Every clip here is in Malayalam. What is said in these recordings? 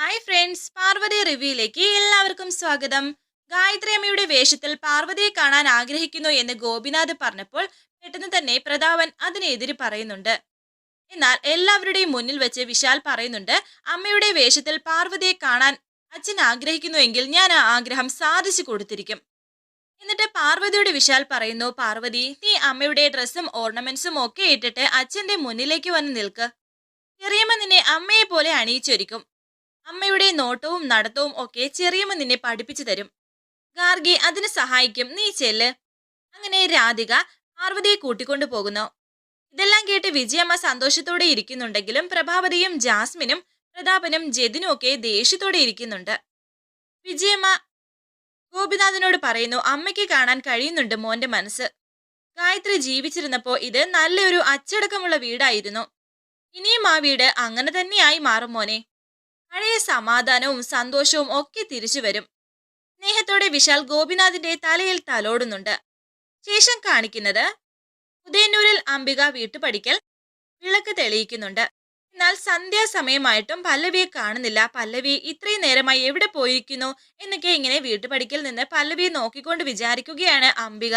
ഹായ് ഫ്രണ്ട്സ് പാർവതി റിവ്യൂയിലേക്ക് എല്ലാവർക്കും സ്വാഗതം. ഗായത്രി അമ്മയുടെ വേഷത്തിൽ പാർവതിയെ കാണാൻ ആഗ്രഹിക്കുന്നു എന്ന് ഗോപിനാഥ് പറഞ്ഞപ്പോൾ പെട്ടെന്ന് തന്നെ പ്രതാപൻ അതിനെതിരെ പറയുന്നുണ്ട്. എന്നാൽ എല്ലാവരുടെയും മുന്നിൽ വെച്ച് വിശാൽ പറയുന്നുണ്ട് അമ്മയുടെ വേഷത്തിൽ പാർവതിയെ കാണാൻ അച്ഛൻ ആഗ്രഹിക്കുന്നുവെങ്കിൽ ഞാൻ ആ ആഗ്രഹം സാധിച്ചു കൊടുത്തിരിക്കും. എന്നിട്ട് പാർവതിയോട് വിശാൽ പറയുന്നു പാർവതി നീ അമ്മയുടെ ഡ്രസ്സും ഓർണമെന്റ്സും ഒക്കെ ഇട്ടിട്ട് അച്ഛന്റെ മുന്നിലേക്ക് വന്ന് നിൽക്ക്. ചെറിയമ്മ നിന്നെ അമ്മയെ പോലെ അണിയിച്ചൊരുക്കും. അമ്മയുടെ നോട്ടവും നടത്തവും ഒക്കെ ചെറിയമ്മ നിന്നെ പഠിപ്പിച്ചു തരും. ഗാർഗി അതിന് സഹായിക്കും. നീ ചെല്ല്. അങ്ങനെ രാധിക പാർവതിയെ കൂട്ടിക്കൊണ്ടു പോകുന്നു. ഇതെല്ലാം കേട്ട് വിജയമ്മ സന്തോഷത്തോടെ ഇരിക്കുന്നുണ്ടെങ്കിലും പ്രഭാവതിയും ജാസ്മിനും പ്രതാപനും ജതിനും ഒക്കെ ദേഷ്യത്തോടെ ഇരിക്കുന്നുണ്ട്. വിജയമ്മ ഗോപിനാഥനോട് പറയുന്നു അമ്മയ്ക്ക് കാണാൻ കഴിയുന്നുണ്ട് മോന്റെ മനസ്സ്. ഗായത്രി ജീവിച്ചിരുന്നപ്പോ ഇത് നല്ലൊരു അച്ചടക്കമുള്ള വീടായിരുന്നു. ഇനിയും ആ വീട് അങ്ങനെ തന്നെയായി മാറും മോനെ. പഴയ സമാധാനവും സന്തോഷവും ഒക്കെ തിരിച്ചു വരും. സ്നേഹത്തോടെ വിശാൽ ഗോപിനാഥിന്റെ തലയിൽ തലോടുന്നുണ്ട്. ശേഷം കാണിക്കുന്നത് ഉദയന്നൂരിൽ അംബിക വീട്ടുപടിക്കൽ വിളക്ക് തെളിയിക്കുന്നുണ്ട്. എന്നാൽ സന്ധ്യാസമയമായിട്ടും പല്ലവിയെ കാണുന്നില്ല. പല്ലവി ഇത്രയും നേരമായി എവിടെ പോയിരിക്കുന്നു എന്നൊക്കെ ഇങ്ങനെ വീട്ടുപടിക്കൽ നിന്ന് പല്ലവിയെ നോക്കിക്കൊണ്ട് വിചാരിക്കുകയാണ് അംബിക.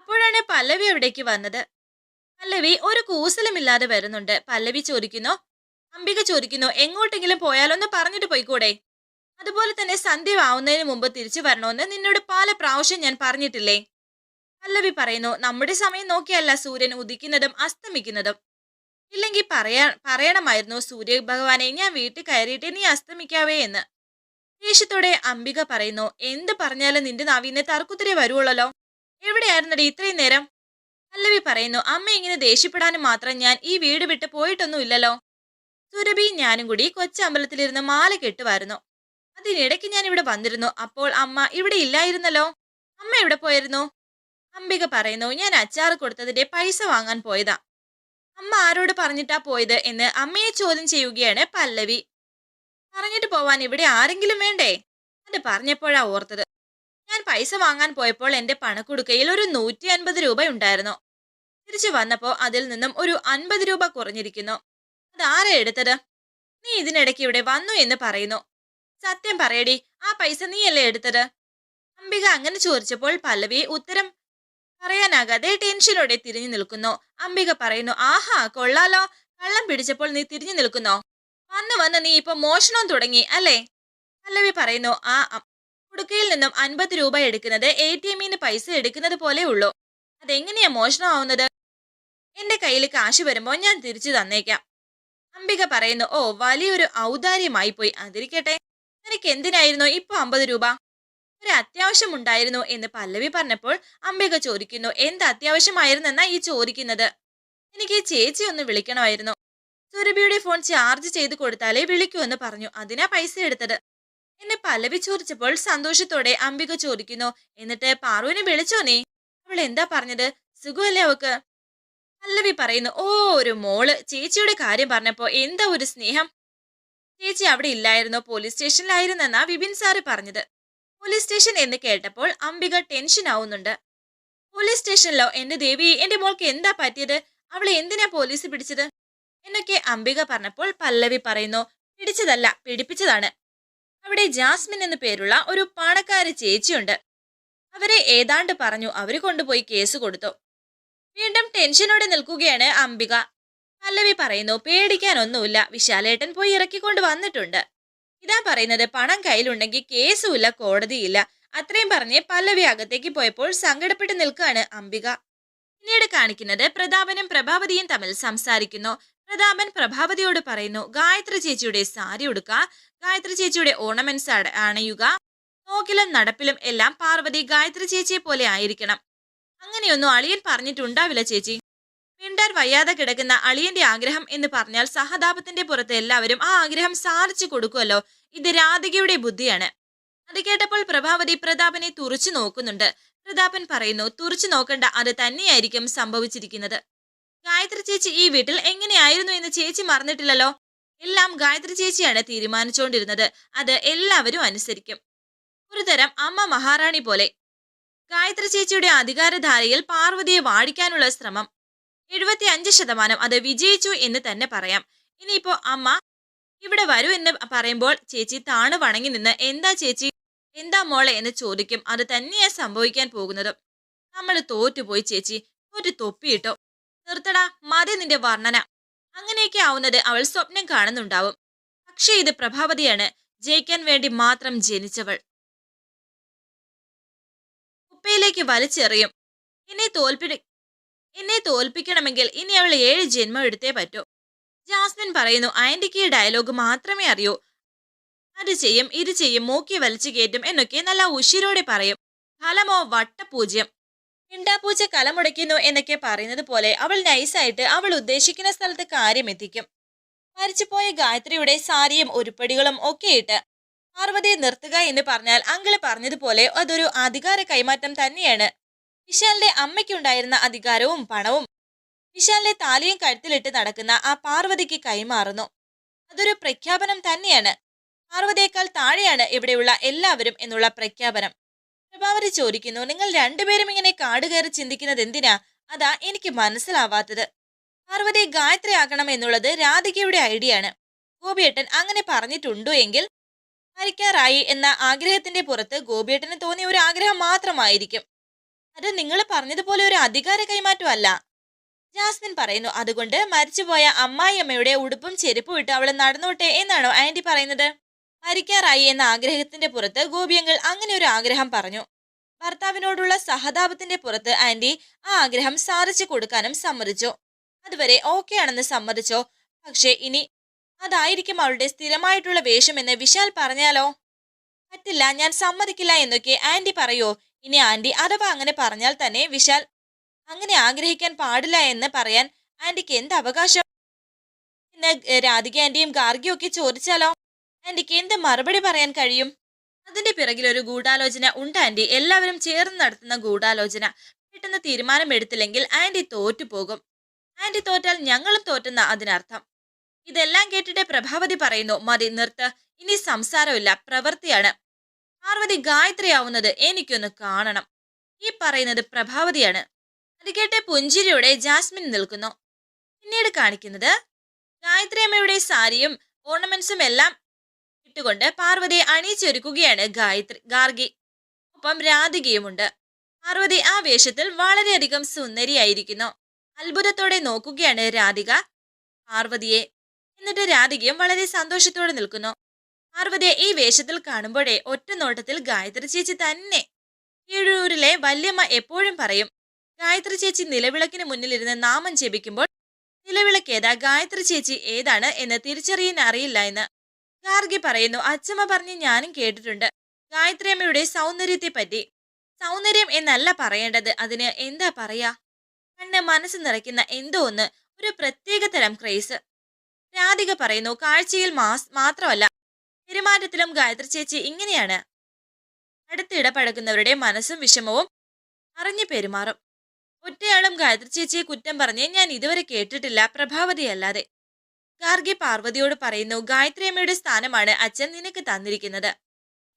അപ്പോഴാണ് പല്ലവി അവിടേക്ക് വന്നത്. പല്ലവി ഒരു കൂസലുമില്ലാതെ വരുന്നുണ്ട്. പല്ലവി ചോദിക്കുന്നു അംബിക ചോദിക്കുന്നു എങ്ങോട്ടെങ്കിലും പോയാലൊന്ന് പറഞ്ഞിട്ട് പോയിക്കൂടെ? അതുപോലെ തന്നെ സന്ധ്യ ആവുന്നതിന് മുമ്പ് തിരിച്ചു വരണമെന്ന് നിന്നോട് പല പ്രാവശ്യം ഞാൻ പറഞ്ഞിട്ടില്ലേ? പല്ലവി പറയുന്നു നമ്മുടെ സമയം നോക്കിയല്ല സൂര്യൻ ഉദിക്കുന്നതും അസ്തമിക്കുന്നതും. ഇല്ലെങ്കിൽ പറയാ പറയണമായിരുന്നു സൂര്യ ഭഗവാനെ ഞാൻ വീട്ടിൽ കയറിയിട്ട് നീ അസ്തമിക്കാവേ എന്ന്. ദേഷ്യത്തോടെ അംബിക പറയുന്നു എന്ത് പറഞ്ഞാലും നിന്റെ നാവിന്ന് തർക്കുത്തിരി വരുവുള്ളല്ലോ എവിടെയായിരുന്നടി ഇത്രയും നേരം? പല്ലവി പറയുന്നു അമ്മ ഇങ്ങനെ ദേഷ്യപ്പെടാനും മാത്രം ഞാൻ ഈ വീട് വിട്ട് പോയിട്ടൊന്നും ഇല്ലല്ലോ. സുരഭിയും ഞാനും കൂടി കൊച്ചമ്പലത്തിലിരുന്ന് മാല കെട്ടുമായിരുന്നു അതിനിടയ്ക്ക് ഞാൻ ഇവിടെ വന്നിരുന്നു. അപ്പോൾ അമ്മ ഇവിടെ ഇല്ലായിരുന്നല്ലോ? അമ്മ എവിടെ പോയിരുന്നു? അംബിക പറയുന്നു ഞാൻ അച്ചാറ് കൊടുത്തതിന്റെ പൈസ വാങ്ങാൻ പോയതാ. അമ്മ ആരോട് പറഞ്ഞിട്ടാ പോയത് എന്ന് അമ്മയെ ചോദ്യം ചെയ്യുകയാണ് പല്ലവി. പറഞ്ഞിട്ട് പോവാൻ ഇവിടെ ആരെങ്കിലും വേണ്ടേ? അത് പറഞ്ഞപ്പോഴാ ഓർത്തത്. ഞാൻ പൈസ വാങ്ങാൻ പോയപ്പോൾ എന്റെ പണക്കുടുക്കയിൽ ഒരു നൂറ്റി അൻപത് രൂപ ഉണ്ടായിരുന്നു തിരിച്ചു വന്നപ്പോ അതിൽ നിന്നും ഒരു അൻപത് രൂപ കുറഞ്ഞിരിക്കുന്നു. അതാരാ എടുത്തത്? നീ ഇതിനിടയ്ക്ക് ഇവിടെ വന്നു എന്ന് പറയുന്നു. സത്യം പറയടി ആ പൈസ നീയല്ലേ എടുത്തത്? അംബിക അങ്ങനെ ചോദിച്ചപ്പോൾ പല്ലവി ഉത്തരം പറയാനാകാതെ ടെൻഷനോടെ തിരിഞ്ഞു നിൽക്കുന്നു. അംബിക പറയുന്നു ആഹാ കൊള്ളാലോ. കള്ളം പിടിച്ചപ്പോൾ നീ തിരിഞ്ഞു നിൽക്കുന്നോ? വന്ന് വന്ന് നീ ഇപ്പൊ മോഷണം തുടങ്ങി അല്ലേ? പല്ലവി പറയുന്നു ആ കുടുക്കയിൽ നിന്നും അൻപത് രൂപ എടുക്കുന്നത് എ ടി എമ്മിന് പൈസ എടുക്കുന്നത് പോലെ ഉള്ളൂ. അതെങ്ങനെയാ മോഷണം ആവുന്നത് എന്റെ കയ്യിൽ കാശ് വരുമ്പോൾ ഞാൻ തിരിച്ചു തന്നേക്കാം. അംബിക പറയുന്നു ഓ വലിയൊരു ഔദാര്യമായി പോയി അതിരിക്കട്ടെ. നിനക്ക് എന്തിനായിരുന്നു ഇപ്പൊ അമ്പത് രൂപ? ഒരു അത്യാവശ്യം ഉണ്ടായിരുന്നു എന്ന് പല്ലവി പറഞ്ഞപ്പോൾ അംബിക ചോദിക്കുന്നു എന്ത് അത്യാവശ്യമായിരുന്നെന്നാ ഈ ചോദിക്കുന്നത്? എനിക്ക് ചേച്ചി ഒന്ന് വിളിക്കണമായിരുന്നു. സുരഭിയുടെ ഫോൺ ചാർജ് ചെയ്ത് കൊടുത്താലേ വിളിക്കൂ എന്ന് പറഞ്ഞു. അതിനാ പൈസ എടുത്തത്. എന്നെ പല്ലവി ചോദിച്ചപ്പോൾ സന്തോഷത്തോടെ അംബിക ചോദിക്കുന്നു എന്നിട്ട് പാറുവിനെ വിളിച്ചോ നീ? അവൾ എന്താ പറഞ്ഞത്? സുഖമല്ലേ അവക്ക് പല്ലവി പറയുന്നു ഓ ഒരു മോൾ. ചേച്ചിയുടെ കാര്യം പറഞ്ഞപ്പോ എന്താ ഒരു സ്നേഹം? ചേച്ചി അവിടെ ഇല്ലായിരുന്നോ? പോലീസ് സ്റ്റേഷനിലായിരുന്നെന്നാ വിപിൻ സാറ് പറഞ്ഞത്. പോലീസ് സ്റ്റേഷൻ എന്ന് കേട്ടപ്പോൾ അംബിക ടെൻഷൻ ആവുന്നുണ്ട്. പോലീസ് സ്റ്റേഷനിലോ എന്റെ ദേവി എന്റെ മോൾക്ക് എന്താ പറ്റിയത്? അവളെ എന്തിനാ പോലീസ് പിടിച്ചത്? എന്നൊക്കെ അംബിക പറഞ്ഞപ്പോൾ പല്ലവി പറയുന്നു പിടിച്ചതല്ല പിടിപ്പിച്ചതാണ്. അവിടെ ജാസ്മിൻ എന്നു പേരുള്ള ഒരു പണക്കാരി ചേച്ചിയുണ്ട്. അവരെ ഏതാണ്ട് പറഞ്ഞു അവർ കൊണ്ടുപോയി കേസ് കൊടുത്തു. ടെൻഷനോടെ നിൽക്കുകയാണ് അംബിക. പല്ലവി പറയുന്നു പേടിക്കാനൊന്നുമില്ല. വിശാലേട്ടൻ പോയി ഇറക്കിക്കൊണ്ട് വന്നിട്ടുണ്ട്. ഇതാ പറയുന്നത് പണം കയ്യിലുണ്ടെങ്കിൽ കേസുമില്ല കോടതിയില്ല. അത്രയും പറഞ്ഞ് പല്ലവി അകത്തേക്ക് പോയപ്പോൾ സങ്കടപ്പെട്ട് നിൽക്കുകയാണ് അംബിക. പിന്നീട് കാണിക്കുന്നത് പ്രതാപനും പ്രഭാവതിയും തമ്മിൽ സംസാരിക്കുന്നു. പ്രതാപൻ പ്രഭാവതിയോട് പറയുന്നു ഗായത്രി ചേച്ചിയുടെ സാരി ഉടുക്ക. ഗായത്രി ചേച്ചിയുടെ ഓർണമെന്റ്സ് അണയുക. നോക്കിലും നടപ്പിലും എല്ലാം പാർവതി ഗായത്രി ചേച്ചിയെ പോലെ ആയിരിക്കണം. അങ്ങനെയൊന്നും അളിയൻ പറഞ്ഞിട്ടുണ്ടാവില്ല ചേച്ചി. മിണ്ടാൻ വയ്യാതെ കിടക്കുന്ന അളിയന്റെ ആഗ്രഹം എന്ന് പറഞ്ഞാൽ സഹതാപത്തിന്റെ പുറത്ത് എല്ലാവരും ആ ആഗ്രഹം സാധിച്ചു കൊടുക്കുമല്ലോ. ഇത് രാധികയുടെ ബുദ്ധിയാണ്. അത് കേട്ടപ്പോൾ പ്രഭാവതി പ്രതാപനെ തുറച്ചു നോക്കുന്നുണ്ട്. പ്രതാപൻ പറയുന്നു തുറച്ചു നോക്കേണ്ട അത് തന്നെയായിരിക്കും സംഭവിച്ചിരിക്കുന്നത്. ഗായത്രി ചേച്ചി ഈ വീട്ടിൽ എങ്ങനെയായിരുന്നു എന്ന് ചേച്ചി മറന്നിട്ടില്ലല്ലോ? എല്ലാം ഗായത്രി ചേച്ചിയാണ് തീരുമാനിച്ചുകൊണ്ടിരുന്നത് അത് എല്ലാവരും അനുസരിക്കും. ഒരുതരം അമ്മ മഹാറാണി പോലെ ഗായത്രി ചേച്ചിയുടെ അധികാരധാരയിൽ പാർവതിയെ വാഴിക്കാനുള്ള ശ്രമം. എഴുപത്തി അഞ്ച് ശതമാനം അത് വിജയിച്ചു എന്ന് തന്നെ പറയാം. ഇനിയിപ്പോ അമ്മ ഇവിടെ വരൂ എന്ന് പറയുമ്പോൾ ചേച്ചി താണു വണങ്ങി നിന്ന് എന്താ ചേച്ചി എന്താ മോളെ എന്ന് ചോദിക്കും. അത് തന്നെയാ സംഭവിക്കാൻ പോകുന്നത്. നമ്മൾ തോറ്റുപോയി ചേച്ചി. ഒരു തൊപ്പിയിട്ടോ നിർത്തടാ മതി നിന്റെ വർണന. അങ്ങനെയൊക്കെ ആവുന്നത് അവൾ സ്വപ്നം കാണുന്നുണ്ടാവും. പക്ഷേ ഇത് പ്രഭാവതിയാണ്. ജയിക്കാൻ വേണ്ടി മാത്രം ജനിച്ചവൾ. കുപ്പയിലേക്ക് വലിച്ചെറിയും. എന്നെ തോൽപ്പി എന്നെ തോൽപ്പിക്കണമെങ്കിൽ ഇനി അവൾ ഏഴ് ജന്മം എടുത്തേ പറ്റൂ. ജാസ്മിൻ പറയുന്നു ആന്റിക്ക് ഈ ഡയലോഗ് മാത്രമേ അറിയൂ. അത് ചെയ്യും ഇത് ചെയ്യും മൂക്കി വലിച്ചു കയറ്റും എന്നൊക്കെ നല്ല ഉശിരോടെ പറയും. ഫലമോ വട്ടപൂജ്യം. മിണ്ടാപ്പൂച്ച കലമുടയ്ക്കുന്നു എന്നൊക്കെ പറയുന്നത് പോലെ അവൾ നൈസായിട്ട് അവൾ ഉദ്ദേശിക്കുന്ന സ്ഥലത്ത് കാര്യം എത്തിക്കും മരിച്ചുപോയ ഗായത്രിയുടെ സാരിയും ഉരുപ്പടികളും ഒക്കെ ഇട്ട് പാർവതിയെ നിർത്തുക എന്ന് പറഞ്ഞാൽ അങ്കിൾ പറഞ്ഞതുപോലെ അതൊരു അധികാര കൈമാറ്റം തന്നെയാണ്. വിശാലിന്റെ അമ്മയ്ക്കുണ്ടായിരുന്ന അധികാരവും പണവും വിശാലിന്റെ താലിയും കഴുത്തിലിട്ട് നടക്കുന്ന ആ പാർവതിക്ക് കൈമാറുന്നു. അതൊരു പ്രഖ്യാപനം തന്നെയാണ്. പാർവതിയേക്കാൾ താഴെയാണ് ഇവിടെയുള്ള എല്ലാവരും എന്നുള്ള പ്രഖ്യാപനം. പ്രഭാവതി ചോദിക്കുന്നു നിങ്ങൾ രണ്ടുപേരും ഇങ്ങനെ കാട് കയറി ചിന്തിക്കുന്നത് എന്തിനാ? അതാ എനിക്ക് മനസ്സിലാവാത്തത്. പാർവതി ഗായത്രി ആകണം എന്നുള്ളത് രാധികയുടെ ഐഡിയ ആണ് ഗോപിയേട്ടൻ അങ്ങനെ പറഞ്ഞിട്ടുണ്ടോ എങ്കിൽ മരിക്കാറായി എന്ന ആഗ്രഹത്തിന്റെ പുറത്ത് ഗോപിയേട്ടന് തോന്നിയ ഒരു ആഗ്രഹം മാത്രമായിരിക്കും. അത് നിങ്ങൾ പറഞ്ഞതുപോലെ ഒരു അധികാര കൈമാറ്റം അല്ല ജാസ്മിൻ പറയുന്നു അതുകൊണ്ട് മരിച്ചുപോയ അമ്മായിയമ്മയുടെ ഉടുപ്പും ചെരുപ്പും ഇട്ട് അവൾ നടന്നോട്ടെ എന്നാണോ ആന്റി പറയുന്നത്? മരിക്കാറായി എന്ന ആഗ്രഹത്തിന്റെ പുറത്ത് ഗോപിയങ്ങൾ അങ്ങനെ ഒരു ആഗ്രഹം പറഞ്ഞു. ഭർത്താവിനോടുള്ള സഹതാപത്തിന്റെ പുറത്ത് ആന്റി ആ ആഗ്രഹം സാധിച്ചു കൊടുക്കാനും സമ്മതിച്ചു. അതുവരെ ഓക്കെ ആണെന്ന് സമ്മതിച്ചോ? പക്ഷേ ഇനി അതായിരിക്കും അവളുടെ സ്ഥിരമായിട്ടുള്ള വേഷമെന്ന് വിശാൽ പറഞ്ഞാലോ? പറ്റില്ല ഞാൻ സമ്മതിക്കില്ല എന്നൊക്കെ ആന്റി പറയോ? ഇനി ആന്റി അഥവാ അങ്ങനെ പറഞ്ഞാൽ തന്നെ വിശാൽ അങ്ങനെ ആഗ്രഹിക്കാൻ പാടില്ല എന്ന് പറയാൻ ആന്റിക്ക് എന്ത് അവകാശം? എന്ന് രാധിക ആന്റിയും ഗാർഗിയും ഒക്കെ ചോദിച്ചാലോ? ആന്റിക്ക് എന്ത് മറുപടി പറയാൻ കഴിയും? അതിന്റെ പിറകിൽ ഒരു ഗൂഢാലോചന ഉണ്ട് ആന്റി. എല്ലാവരും ചേർന്ന് നടത്തുന്ന ഗൂഢാലോചന. പെട്ടെന്ന് തീരുമാനമെടുത്തില്ലെങ്കിൽ ആന്റി തോറ്റുപോകും. ആന്റി തോറ്റാൽ ഞങ്ങളും തോറ്റെന്ന അതിനർത്ഥം. ഇതെല്ലാം കേട്ടിട്ട് പ്രഭാവതി പറയുന്നു മതി നിർത്ത്. ഇനി സംസാരമില്ല. പ്രവൃത്തിയാണ്. പാർവതി ഗായത്രിയാവുന്നത് എനിക്കൊന്ന് കാണണം. ഈ പറയുന്നത് പ്രഭാവതിയാണ്. അത് കേട്ട് പുഞ്ചിരിയോടെ ജാസ്മിൻ നിൽക്കുന്നു. പിന്നീട് കാണിക്കുന്നത് ഗായത്രി അമ്മയുടെ സാരിയും ഓർണമെന്റ്സും എല്ലാം ഇട്ടുകൊണ്ട് പാർവതിയെ അണിയിച്ചൊരുക്കുകയാണ് ഗായത്രി ഗാർഗി. ഒപ്പം രാധികയുമുണ്ട്. പാർവതി ആ വേഷത്തിൽ വളരെയധികം സുന്ദരിയായിരിക്കുന്നു. അത്ഭുതത്തോടെ നോക്കുകയാണ് രാധിക. പാർവതിയെ എന്നിട്ട് രാധികയും വളരെ സന്തോഷത്തോടെ നിൽക്കുന്നു. പാർവതിയെ ഈ വേഷത്തിൽ കാണുമ്പോഴേ ഒറ്റ നോട്ടത്തിൽ ഗായത്രി ചേച്ചി തന്നെ കീഴൂരിലെ വല്യമ്മ എപ്പോഴും പറയും ഗായത്രി ചേച്ചി നിലവിളക്കിന് മുന്നിലിരുന്ന് നാമം ജപിക്കുമ്പോൾ നിലവിളക്ക് ഏതാ ഗായത്രി ചേച്ചി ഏതാണ് എന്ന് തിരിച്ചറിയാൻ അറിയില്ല എന്ന്. ഗാർഗി പറയുന്നു അച്ഛമ്മ പറഞ്ഞ് ഞാനും കേട്ടിട്ടുണ്ട്. ഗായത്രി അമ്മയുടെ സൗന്ദര്യത്തെ പറ്റി സൗന്ദര്യം എന്നല്ല പറയേണ്ടത്. അതിന് എന്താ പറയാ? കണ്ണ് മനസ്സ് നിറയ്ക്കുന്ന എന്തോ ഒന്ന്. ഒരു പ്രത്യേക തരം ക്രേസ്. രാധിക പറയുന്നു. കാഴ്ചയിൽ മാസ് മാത്രമല്ല പെരുമാറ്റത്തിലും ഗായത്രി ചേച്ചി ഇങ്ങനെയാണ്. അടുത്തിടപഴകുന്നവരുടെ മനസ്സും വിഷമവും അറിഞ്ഞു പെരുമാറും. ഒറ്റയാളും ഗായത്രി ചേച്ചിയെ കുറ്റം പറഞ്ഞ് ഞാൻ ഇതുവരെ കേട്ടിട്ടില്ല പ്രഭാവതിയല്ലാതെ. ഗാർഗി പാർവതിയോട് പറയുന്നു ഗായത്രി അമ്മയുടെ സ്ഥാനമാണ് അച്ഛൻ നിനക്ക് തന്നിരിക്കുന്നത്.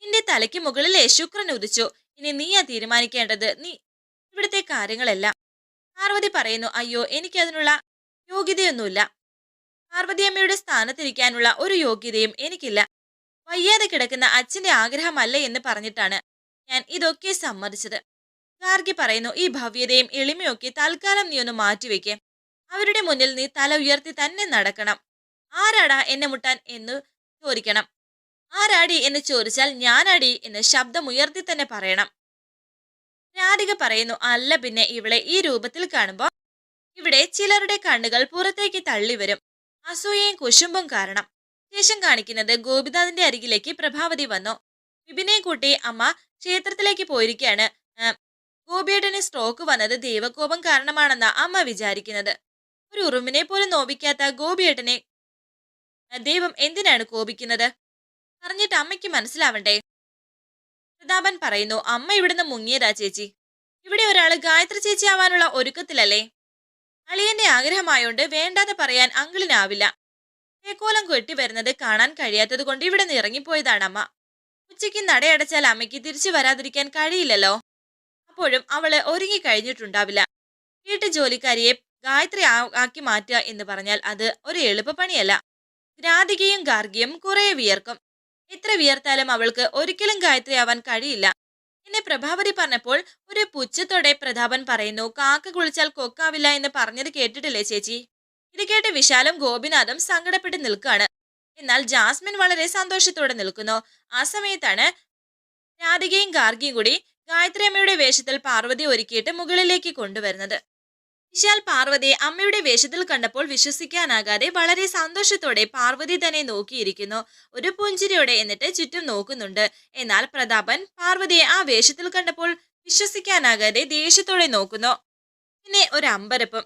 നിന്റെ തലയ്ക്ക് മുകളിലെ ശുക്രൻ ഉദിച്ചു. ഇനി നീയാ തീരുമാനിക്കേണ്ടത്? നീ ഇവിടുത്തെ കാര്യങ്ങളെല്ലാം. പാർവതി പറയുന്നു അയ്യോ എനിക്കതിനുള്ള യോഗ്യതയൊന്നുമില്ല. പാർവതി അമ്മയുടെ സ്ഥാനത്തിരിക്കാനുള്ള ഒരു യോഗ്യതയും എനിക്കില്ല. വയ്യാതെ കിടക്കുന്ന അച്ഛന്റെ ആഗ്രഹമല്ല എന്ന് പറഞ്ഞിട്ടാണ് ഞാൻ ഇതൊക്കെ സമ്മതിച്ചത്. ഗാർഗി പറയുന്നു ഈ ഭവ്യതയും എളിമയൊക്കെ തൽക്കാലം നീ ഒന്ന് മാറ്റിവെക്കേ. അവരുടെ മുന്നിൽ നീ തല ഉയർത്തി തന്നെ നടക്കണം. ആരാടാ എന്നെ മുട്ടാൻ എന്ന് ചോദിക്കണം. ആരാടി എന്ന് ചോദിച്ചാൽ ഞാനാടി എന്ന് ശബ്ദം ഉയർത്തി തന്നെ പറയണം. രാധിക പറയുന്നു അല്ല പിന്നെ ഇവളെ ഈ രൂപത്തിൽ കാണുമ്പോൾ ഇവിടെ ചിലരുടെ കണ്ണുകൾ പുറത്തേക്ക് തള്ളി വരും അസൂയയും കുശുമ്പും കാരണം. ശേഷം കാണിക്കുന്നത് ഗോപിനാഥിന്റെ അരികിലേക്ക് പ്രഭാവതി വന്നു. വിപിനെ കൂട്ടി അമ്മ ക്ഷേത്രത്തിലേക്ക് പോയിരിക്കുകയാണ് ഗോപിയേട്ടന് സ്ട്രോക്ക് വന്നത് ദൈവകോപം കാരണമാണെന്ന അമ്മ വിചാരിക്കുന്നത്. ഒരു ഉറുമിനെ പോലും നോവിക്കാത്ത ഗോപിയേട്ടനെ ദൈവം എന്തിനാണ് കോപിക്കുന്നത്? പറഞ്ഞിട്ട് അമ്മയ്ക്ക് മനസ്സിലാവണ്ടേ? പ്രതാപൻ പറയുന്നു അമ്മ ഇവിടുന്ന് മുങ്ങിയതാ ചേച്ചി. ഇവിടെ ഒരാൾ ഗായത്രി ചേച്ചി ആവാനുള്ള ഒരുക്കത്തിലല്ലേ? അളിയന്റെ ആഗ്രഹമായോണ്ട് വേണ്ടാതെ പറയാൻ അങ്കിളിനാവില്ല. തേക്കോലം കൊട്ടി വരുന്നത് കാണാൻ കഴിയാത്തത് കൊണ്ട് ഇവിടെ നിന്ന് ഇറങ്ങിപ്പോയതാണ് അമ്മ. ഉച്ചയ്ക്ക് നടയടച്ചാൽ അമ്മയ്ക്ക് തിരിച്ചു വരാതിരിക്കാൻ കഴിയില്ലല്ലോ. അപ്പോഴും അവൾ ഒരുങ്ങി കഴിഞ്ഞിട്ടുണ്ടാവില്ല. വീട്ടു ജോലിക്കാരിയെ ഗായത്രി ആക്കി മാറ്റുക എന്ന് പറഞ്ഞാൽ അത് ഒരു എളുപ്പപ്പണിയല്ല. രാധികയും ഗാർഗിയും കുറെ വിയർക്കും. എത്ര വിയർത്താലും അവൾക്ക് ഒരിക്കലും ഗായത്രി ആവാൻ കഴിയില്ല. എന്നെ പ്രഭാവതി പറഞ്ഞപ്പോൾ ഒരു പുച്ഛത്തോടെ പ്രതാപൻ പറയുന്നു കാക്ക കുളിച്ചാൽ കൊക്കാവില്ല എന്ന് പറഞ്ഞത് കേട്ടിട്ടില്ലേ ചേച്ചി? ഇത് കേട്ട് വിശാലും ഗോപിനാഥും സങ്കടപ്പെട്ട് നിൽക്കുകയാണ് എന്നാൽ ജാസ്മിൻ വളരെ സന്തോഷത്തോടെ നിൽക്കുന്നു. ആ സമയത്താണ് രാധികയും ഗാർഗിയും കൂടി ഗായത്രി അമ്മയുടെ വേഷത്തിൽ പാർവതി ഒരുക്കിയിട്ട് മുകളിലേക്ക് കൊണ്ടുവരുന്നത്. വിശാൽ പാർവതിയെ അമ്മയുടെ വേഷത്തിൽ കണ്ടപ്പോൾ വിശ്വസിക്കാനാകാതെ വളരെ സന്തോഷത്തോടെ പാർവതി തന്നെ നോക്കിയിരിക്കുന്നു. ഒരു പുഞ്ചിരിയോടെ എന്നിട്ട് ചുറ്റും നോക്കുന്നുണ്ട്. എന്നാൽ പ്രതാപൻ പാർവതിയെ ആ വേഷത്തിൽ കണ്ടപ്പോൾ വിശ്വസിക്കാനാകാതെ ദേഷ്യത്തോടെ നോക്കുന്നു. പിന്നെ ഒരു അമ്പരപ്പും.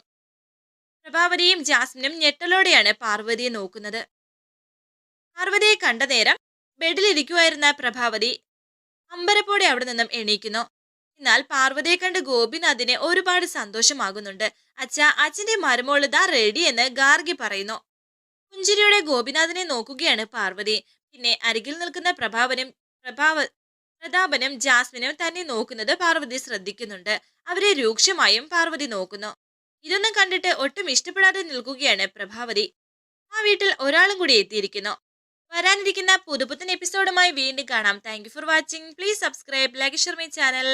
പ്രഭാവതിയും ജാസ്മിനും ഞെട്ടലോടെയാണ് പാർവതിയെ നോക്കുന്നത്. പാർവതിയെ കണ്ട നേരം ബെഡിലിരിക്കുമായിരുന്ന പ്രഭാവതി അമ്പരപ്പോടെ അവിടെ നിന്നും എണീക്കുന്നു. എന്നാൽ പാർവതിയെ കണ്ട് ഗോപിനാഥിന് ഒരുപാട് സന്തോഷമാകുന്നുണ്ട്. അച്ഛ അച്ഛന്റെ മരുമോൾ ദാ റെഡി എന്ന് ഗാർഗി പറയുന്നു. പുഞ്ചിരിയുടെ ഗോപിനാഥിനെ നോക്കുകയാണ് പാർവതി. പിന്നെ അരികിൽ നിൽക്കുന്ന പ്രഭാവനും പ്രഭാവ പ്രതാപനും ജാസ്മിനും തന്നെ നോക്കുന്നത് പാർവതി ശ്രദ്ധിക്കുന്നുണ്ട്. അവരെ രൂക്ഷമായും പാർവതി നോക്കുന്നു. ഇതൊന്നും കണ്ടിട്ട് ഒട്ടും ഇഷ്ടപ്പെടാതെ നിൽക്കുകയാണ് പ്രഭാവതി. ആ വീട്ടിൽ ഒരാളും കൂടി എത്തിയിരിക്കുന്നു. വരാനിരിക്കുന്ന പുതുപുത്തൻ എപ്പിസോഡുമായി വീണ്ടും കാണാം. Thank for watching please subscribe like my channel